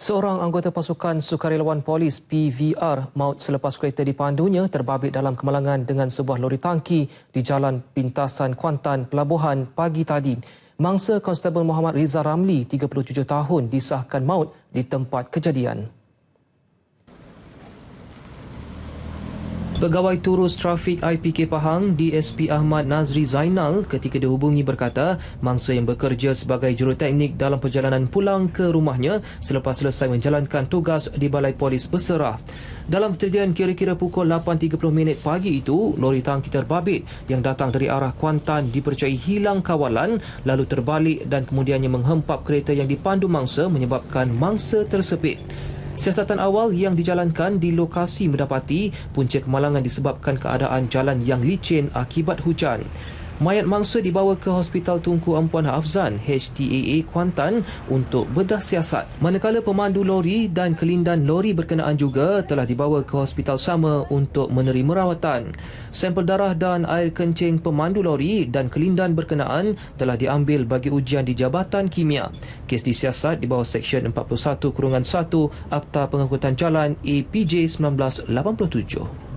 Seorang anggota pasukan sukarelawan polis PVR maut selepas kereta dipandunya terbabit dalam kemalangan dengan sebuah lori tangki di Jalan Pintasan Kuantan, Pelabuhan pagi tadi. Mangsa Konstebel Muhammad Riza Ramli, 37 tahun, disahkan maut di tempat kejadian. Pegawai Turus Trafik IPK Pahang, DSP Ahmad Nazri Zainal ketika dihubungi berkata mangsa yang bekerja sebagai juruteknik dalam perjalanan pulang ke rumahnya selepas selesai menjalankan tugas di Balai Polis berserah. Dalam kejadian kira-kira pukul 8.30 minit pagi itu, lori tangki terbabit yang datang dari arah Kuantan dipercayai hilang kawalan lalu terbalik dan kemudiannya menghempap kereta yang dipandu mangsa menyebabkan mangsa tersepit. Siasatan awal yang dijalankan di lokasi mendapati punca kemalangan disebabkan keadaan jalan yang licin akibat hujan. Mayat mangsa dibawa ke Hospital Tunku Ampuan Hafzan HTAA Kuantan untuk bedah siasat. Manakala pemandu lori dan kelindan lori berkenaan juga telah dibawa ke hospital sama untuk menerima rawatan. Sampel darah dan air kencing pemandu lori dan kelindan berkenaan telah diambil bagi ujian di Jabatan Kimia. Kes disiasat di bawah Seksyen 41-1 Akta Pengangkutan Jalan APJ 1987.